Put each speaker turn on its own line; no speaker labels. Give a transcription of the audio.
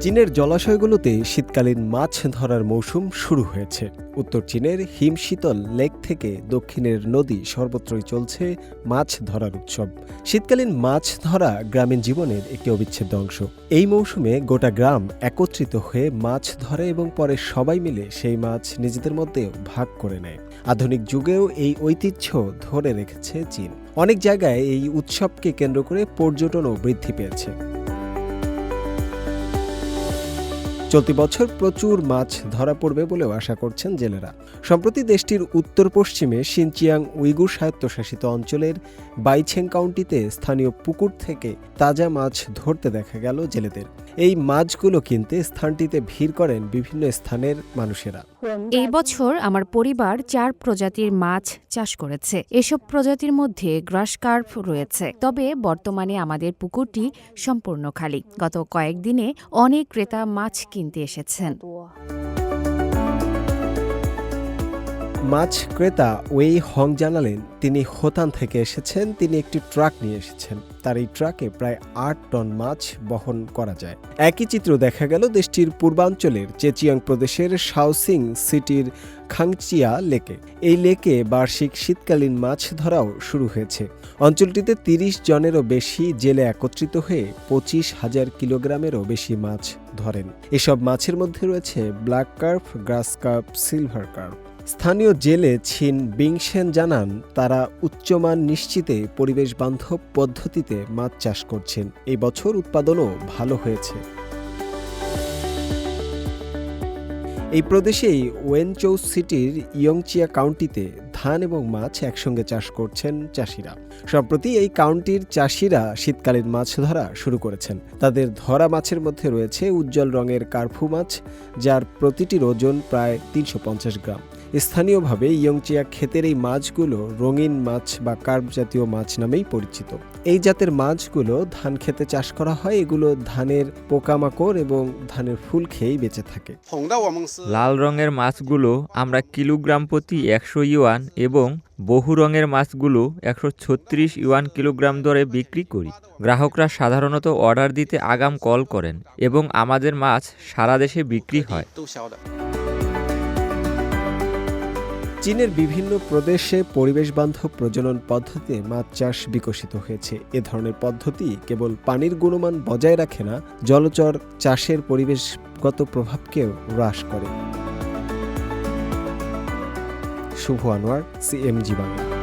চীনের জলাশয়গুলোতে শীতকালীন মাছ ধরার মৌসুম শুরু হয়েছে। উত্তর চীনের হিমশীতল লেক থেকে দক্ষিণের নদী সর্বত্রই চলছে মাছ ধরার উৎসব। শীতকালীন মাছ ধরা গ্রামীণ জীবনের একটি অবিচ্ছেদ্য অংশ। এই মৌসুমে গোটা গ্রাম একত্রিত হয়ে মাছ ধরে এবং পরে সবাই মিলে সেই মাছ নিজেদের মধ্যে ভাগ করে নেয়। আধুনিক যুগেও এই ঐতিহ্য ধরে রেখেছে চীন। অনেক জায়গায় এই উৎসবকে কেন্দ্র করে পর্যটনও বৃদ্ধি পেয়েছে। চলতি বছর প্রচুর মাছ ধরা পড়বে বলেও আশা করছেন জেলেরা। সম্প্রতি দেশটির উত্তর পশ্চিমে সিনচিয়াং উইগুর স্বায়ত্তশাসিত অঞ্চলের বাইছেং কাউন্টিতে স্থানীয় পুকুর থেকে তাজা মাছ ধরতে দেখা গেল জেলেদের। এই মাছগুলো কিনতে স্থানটিতে ভিড় করেন বিভিন্ন স্থানের মানুষেরা।
এই বছর আমার পরিবার চার প্রজাতির মাছ চাষ করেছে। এসব প্রজাতির মধ্যে গ্রাস কার্প রয়েছে। তবে বর্তমানে আমাদের পুকুরটি সম্পূর্ণ খালি। গত কয়েকদিনে অনেক ক্রেতা মাছ কিনতে এসেছেন।
মাছ ক্রেতা ওয়েই হং জানালেন তিনি হোতান থেকে এসেছেন, তিনি একটি ট্রাক নিয়ে এসেছেন। তার এই ট্রাকে প্রায় আট টন মাছ বহন করা যায়। একই চিত্র দেখা গেল দেশটির পূর্বাঞ্চলের চেচিয়াং প্রদেশের শাওসিং সিটির খাংচিয়া লেকে। এই লেকে বার্ষিক শীতকালীন মাছ ধরাও শুরু হয়েছে। অঞ্চলটিতে তিরিশ জনেরও বেশি জেলে একত্রিত হয়ে পঁচিশ হাজার কিলোগ্রামেরও বেশি মাছ ধরেন। এসব মাছের মধ্যে রয়েছে black carp, grass carp, silver carp. স্থানীয় জেলে ছিন বিংশেন জানান, তারা উচ্চমান নিশ্চিতে পরিবেশ বান্ধব পদ্ধতিতে মাছ চাষ করছেন। এই বছর উৎপাদনও ভালো হয়েছে। এই প্রদেশেই ওয়েনচৌ সিটির ইয়ংচিয়া কাউন্টিতে ধান এবং মাছ একসঙ্গে চাষ করছেন চাষিরা। সম্প্রতি এই কাউন্টির চাষিরা শীতকালীন মাছ ধরা শুরু করেছেন। তাদের ধরা মাছের মধ্যে রয়েছে উজ্জ্বল রঙের কার্ফু মাছ যার প্রতিটির ওজন প্রায় তিনশো পঞ্চাশ গ্রাম। স্থানীয়ভাবে ইয়ংচিয়া ক্ষেতের এই মাছগুলো রঙিন মাছ বা কার্প জাতীয় মাছ নামেই পরিচিত। এই জাতের মাছগুলো ধান খেতে চাষ করা হয় এগুলো ধানের পোকামাকড় এবং ধানের ফুল খেয়েই বেঁচে থাকে।
লাল রঙের মাছগুলো আমরা কিলোগ্রাম প্রতি একশো ইউয়ান এবং বহু রঙের মাছগুলো একশো ছত্রিশ ইউয়ান কিলোগ্রাম দরে বিক্রি করি। গ্রাহকরা সাধারণত অর্ডার দিতে আগাম কল করেন এবং আমাদের মাছ সারা দেশে বিক্রি হয়।
চীনের বিভিন্ন প্রদেশে পরিবেশবান্ধব প্রজনন পদ্ধতিতে মাছ চাষ বিকশিত হয়েছে। এ ধরনের পদ্ধতি কেবল পানির গুণমান বজায় রাখে না, জলচর চাষের পরিবেশগত প্রভাবকেও হ্রাস করে। শুভ আনোয়ার সিএমজি বাংলা।